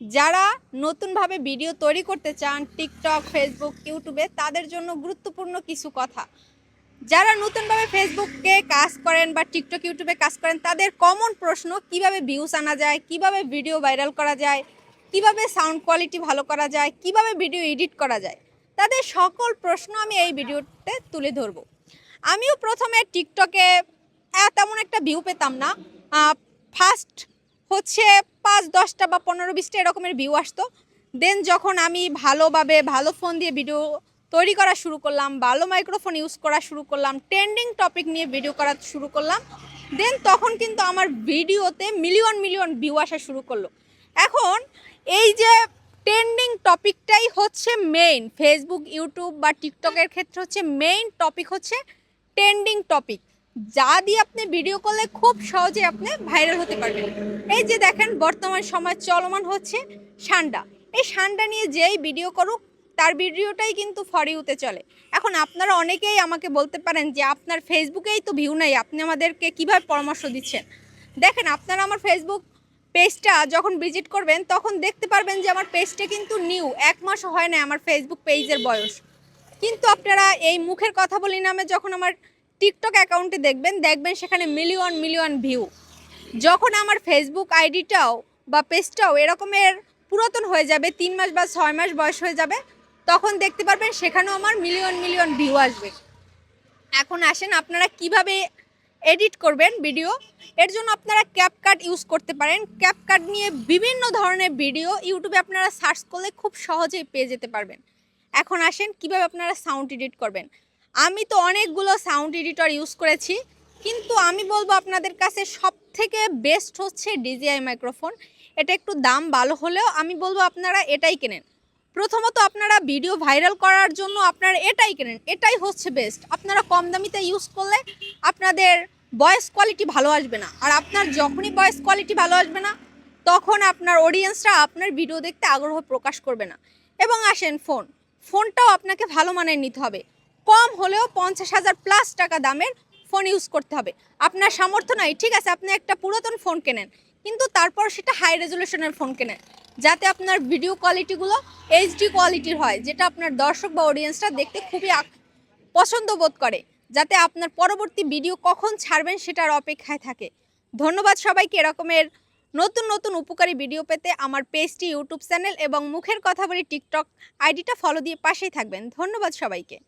যারা নতুনভাবে ভিডিও তৈরি করতে চান, টিকটক ফেসবুক ইউটিউবে, তাদের জন্য গুরুত্বপূর্ণ কিছু কথা। যারা নতুনভাবে ফেসবুকে কাজ করেন বা টিকটক, ইউটিউবে কাজ করেন, তাদের কমন প্রশ্ন, কীভাবে ভিউজ আনা যায়, কীভাবে ভিডিও ভাইরাল করা যায়, কীভাবে সাউন্ড কোয়ালিটি ভালো করা যায়, কীভাবে ভিডিও এডিট করা যায়, তাদের সকল প্রশ্ন আমি এই ভিডিওতে তুলে ধরবো। আমিও প্রথমে টিকটকে তেমন একটা ভিউ পেতাম না। ফার্স্ট হচ্ছে পাঁচ, দশটা বা পনেরো বিশটা এরকমের ভিউ আসতো। দেন যখন আমি ভালোভাবে ভালো ফোন দিয়ে ভিডিও তৈরি করা শুরু করলাম, ভালো মাইক্রোফোন ইউজ করা শুরু করলাম ট্রেন্ডিং টপিক নিয়ে ভিডিও করা শুরু করলাম দেন তখন কিন্তু আমার ভিডিওতে মিলিয়ন মিলিয়ন ভিউ আসা শুরু করল। এখন এই যে ট্রেন্ডিং টপিকটাই হচ্ছে মেইন ফেসবুক ইউটিউব বা টিকটকের ক্ষেত্রে হচ্ছে মেইন টপিক হচ্ছে ট্রেন্ডিং টপিক যা দিয়ে আপনি ভিডিও করলে খুব সহজে আপনি ভাইরাল হতে পারবেন। এই যে দেখেন, বর্তমান সময় চলমান হচ্ছে সান্ডা। এই সান্ডা নিয়ে যেই ভিডিও করুক, তার ভিডিওটাই কিন্তু ফরি ফরিউতে চলে। এখন আপনারা অনেকেই আমাকে বলতে পারেন যে, আপনার ফেসবুকেই তো ভিউ নাই, আপনি আমাদেরকে কীভাবে পরামর্শ দিচ্ছেন? দেখেন, আপনারা আমার ফেসবুক পেজটা যখন ভিজিট করবেন, তখন দেখতে পারবেন যে, আমার পেজটা কিন্তু নিউ এক মাসও হয় না আমার ফেসবুক পেজের বয়স। কিন্তু আপনারা এই মুখের কথা বলি নামে যখন আমার টিকটক অ্যাকাউন্টে দেখবেন দেখবেন সেখানে মিলিয়ন মিলিয়ন ভিউ যখন আমার ফেসবুক আইডিটাও বা পেজটাও এরকমের পুরাতন হয়ে যাবে, তিন মাস বা ছয় মাস বয়স হয়ে যাবে, তখন দেখতে পারবেন সেখানেও আমার মিলিয়ন মিলিয়ন ভিউ আসবে। এখন আসেন, আপনারা কীভাবে এডিট করবেন ভিডিও এর জন্য আপনারা ক্যাপকাট ইউজ করতে পারেন। ক্যাপকাট নিয়ে বিভিন্ন ধরনের ভিডিও ইউটিউবে আপনারা সার্চ করলে খুব সহজেই পেয়ে যেতে পারবেন। এখন আসেন, কীভাবে আপনারা সাউন্ড এডিট করবেন? আমি তো অনেকগুলো সাউন্ড এডিটর ইউজ করেছি, কিন্তু আমি বলব আপনাদের কাছে সব থেকে বেস্ট হচ্ছে ডিজিআই মাইক্রোফোন এটা একটু দাম ভালো হলেও আমি বলব আপনারা এটাই কেনেন। প্রথমত আপনারা ভিডিও ভাইরাল করার জন্য আপনারা এটাই কেনেন, এটাই হচ্ছে বেস্ট আপনারা কম দামিতে ইউজ করলে আপনাদের ভয়েস কোয়ালিটি ভালো আসবে না। আর আপনার যখনই ভয়েস কোয়ালিটি ভালো আসবে না, তখন আপনার অডিয়েন্সরা আপনার ভিডিও দেখতে আগ্রহ প্রকাশ করবে না। এবং আসেন ফোন ফোনটাও আপনাকে ভালো মানের নিতে হবে। কম হলেও পঞ্চাশ হাজার প্লাস টাকা দামের ফোন ইউজ করতে হবে। আপনার সামর্থ্য নাই, ঠিক আছে, আপনি একটা পুরাতন ফোন কেনেন, কিন্তু তারপর সেটা হাই রেজলিউশনের ফোন কেনেন, যাতে আপনার ভিডিও কোয়ালিটিগুলো এইচডি কোয়ালিটির হয়, যেটা আপনার দর্শক বা অডিয়েন্সরা দেখতে খুবই পছন্দ বোধ করে, যাতে আপনার পরবর্তী ভিডিও কখন ছাড়বেন সেটার অপেক্ষায় থাকে। ধন্যবাদ সবাইকে, এরকমের নতুন নতুন উপকারী ভিডিও পেতে আমার পেজটি ইউটিউব চ্যানেল এবং মুখের কথা বলি টিকটক আইডিটা ফলো দিয়ে পাশেই থাকবেন। ধন্যবাদ সবাইকে।